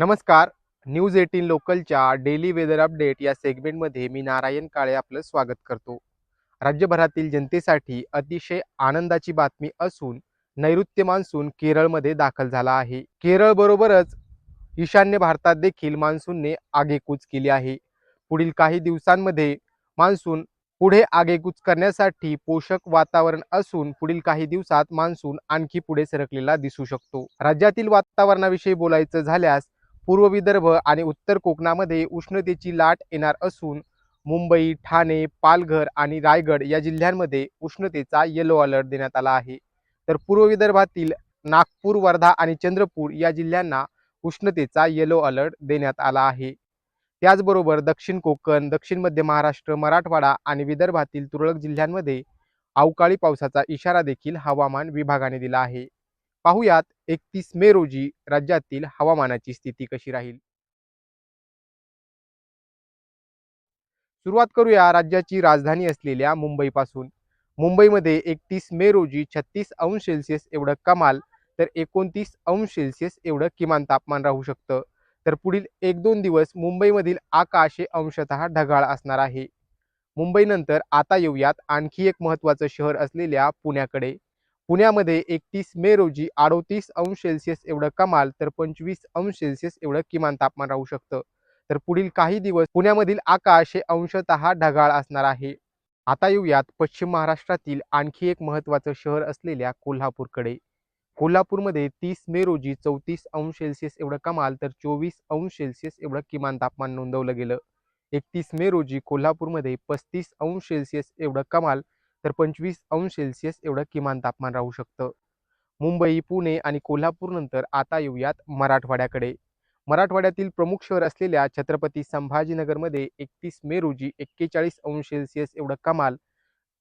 नमस्कार. News eighteen लोकलच्या daily weather update या सेगमेंटमध्ये मी नारायण काळे आपलं स्वागत करतो. राज्यभरातील जनतेसाठी अतिशय आनंदाची बातमी असून नैऋत्य मान्सून केरळमध्ये दाखल झाला आहे. केरळ बरोबरच ईशान्य भारतात देखील मान्सूनने आगेकूच केली आहे. पुढील काही दिवसांमध्ये मान्सून पुढे आगेकूच करण्यासाठी पोषक वातावरण असून पुढील काही दिवसात मान्सून आणखी पुढे सरकलेला दिसू शकतो. राज्यातील वातावरणाविषयी बोलायचं झाल्यास पूर्व विदर्भ आणि उत्तर कोकणामध्ये उष्णतेची लाट येणार असून मुंबई ठाणे पालघर आणि रायगड या जिल्ह्यांमध्ये उष्णतेचा येलो अलर्ट देण्यात आला आहे. तर पूर्व विदर्भातील नागपूर वर्धा आणि चंद्रपूर या जिल्ह्यांना उष्णतेचा येलो अलर्ट देण्यात आला आहे. त्याचबरोबर दक्षिण कोकण दक्षिण मध्य महाराष्ट्र मराठवाडा आणि विदर्भातील तुरळक जिल्ह्यांमध्ये अवकाळी पावसाचा इशारा देखील हवामान विभागाने दिला आहे. पाहुयात एकतीस मे रोजी राज्यातील हवामानाची स्थिती कशी राहील? सुरुवात करूया राज्याची राजधानी असलेल्या मुंबईपासून. मुंबईमध्ये एकतीस मे रोजी छत्तीस अंश सेल्सिअस एवढं कमाल तर एकोणतीस अंश सेल्सिअस एवढं किमान तापमान राहू शकतं. तर पुढील एक दोन दिवस मुंबईमधील आकाश हे अंशतः ढगाळ असणार आहे. मुंबईनंतर आता येऊयात आणखी एक महत्त्वाचं शहर असलेल्या पुण्याकडे. पुण्यामध्ये एकतीस मे रोजी अडोतीस अंश सेल्सिअस एवढं कमाल तर पंचवीस अंश सेल्सिअस एवढं किमान तापमान राहू शकतं. तर पुढील काही दिवस पुण्यामधील आकाश हे अंशतः ढगाळ असणार आहे. आता येऊयात पश्चिम महाराष्ट्रातील आणखी एक महत्त्वाचं शहर असलेल्या कोल्हापूरकडे. कोल्हापूरमध्ये तीस मे रोजी चौतीस अंश सेल्सिअस एवढं कमाल तर चोवीस अंश सेल्सिअस एवढं किमान तापमान नोंदवलं गेलं. एकतीस मे रोजी कोल्हापूरमध्ये पस्तीस अंश सेल्सिअस एवढं कमाल तर पंचवीस अंश सेल्सिअस एवढं किमान तापमान राहू शकतं. मुंबई पुणे आणि कोल्हापूरनंतर आता येऊयात मराठवाड्याकडे. मराठवाड्यातील प्रमुख शहर असलेल्या छत्रपती संभाजीनगरमध्ये एकतीस मे रोजी एक्केचाळीस अंश सेल्सिअस एवढं कमाल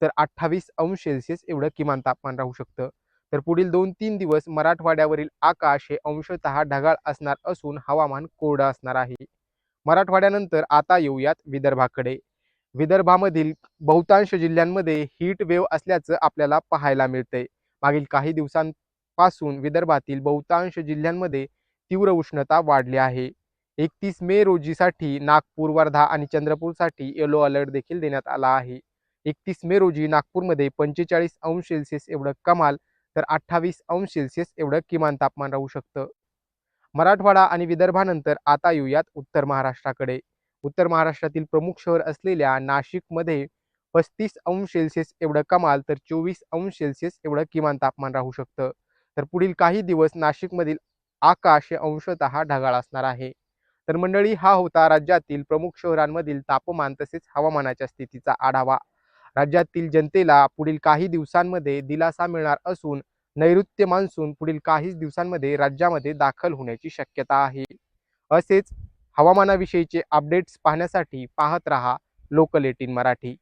तर अठ्ठावीस अंश सेल्सिअस एवढं किमान तापमान राहू शकतं. तर पुढील दोन तीन दिवस मराठवाड्यावरील आकाश हे अंशतः ढगाळ असणार असून हवामान कोरडं असणार आहे. मराठवाड्यानंतर आता येऊयात विदर्भाकडे. विदर्भामधील बहुतांश जिल्ह्यांमध्ये हीट वेव्ह असल्याचं आपल्याला पाहायला मिळतंय. मागील काही दिवसांपासून विदर्भातील बहुतांश जिल्ह्यांमध्ये तीव्र उष्णता वाढली आहे. एकतीस मे रोजीसाठी नागपूर वर्धा आणि चंद्रपूरसाठी येलो अलर्ट देखील देण्यात आला आहे. एकतीस मे रोजी नागपूरमध्ये पंचेचाळीस अंश सेल्सिअस एवढं कमाल तर अठ्ठावीस अंश सेल्सिअस एवढं किमान तापमान राहू शकतं. मराठवाडा आणि विदर्भानंतर आता येऊयात उत्तर महाराष्ट्राकडे. उत्तर महाराष्ट्रातील प्रमुख शहर असलेल्या नाशिकमध्ये पस्तीस अंश सेल्सिअस एवढं कमाल तर चोवीस अंश सेल्सिअस एवढं किमान तापमान राहू शकतं. तर पुढील काही दिवस नाशिकमधील आकाश हे अंशतः ढगाळ असणार आहे. तर मंडळी हा होता राज्यातील प्रमुख शहरांमधील तापमान तसेच हवामानाच्या स्थितीचा आढावा. राज्यातील जनतेला पुढील काही दिवसांमध्ये दिलासा मिळणार असून नैऋत्य मान्सून पुढील काही दिवसांमध्ये राज्यामध्ये दाखल होण्याची शक्यता आहे. असेच हवामानाविषयीचे अपडेट्स पाहण्यासाठी पाहत रहा लोकल एटीन मराठी.